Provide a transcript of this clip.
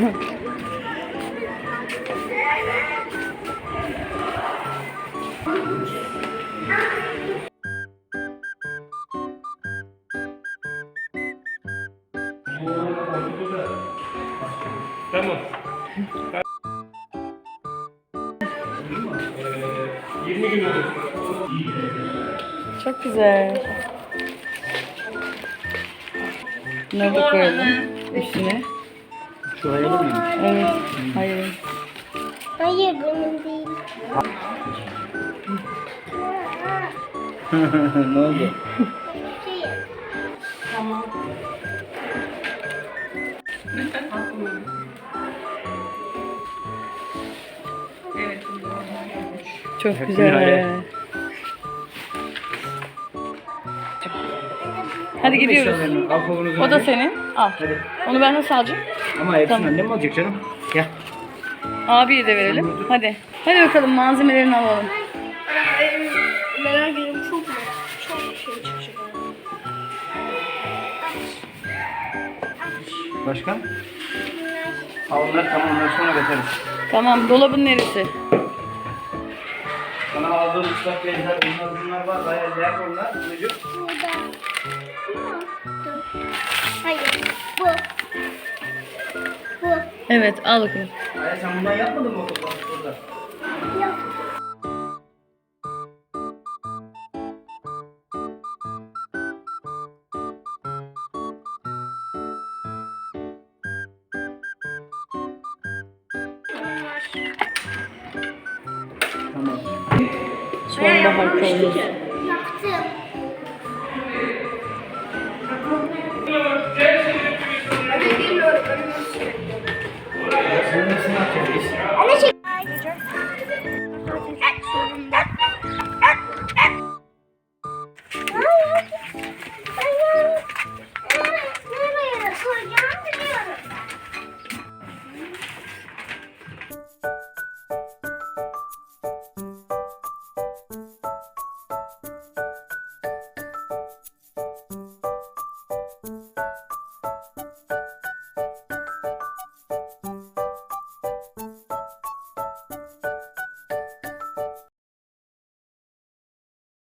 Tamam. Ee, 20 gün olur. Çok güzel. Bunları da koyalım üstüne. Şu hayali miymiş? Evet. Hayır. Hayır benim değil. ne oldu? Şey, Çok güzel. hayal. Hadi gidiyoruz. Al. O da senin. Al. Hadi. Onu ben nasıl alacağım? Ama hepsini Tamam. annem alacak canım. Gel. Abiye de verelim. Hadi. Hadi bakalım malzemelerini alalım. merak ediyorum çok mu? Çok şey çıkacak. Başka? Al onları tamam onları sonra bakarız. Tamam dolabın neresi? Sana aldığım ıslak bezler bunlar bunlar var. Bayağı değer onlar. Çocuk. Burada. Hayır. Bu. Bu. Evet al bakalım. Hayır sen bundan yapmadın mı okulda? one of my trainers.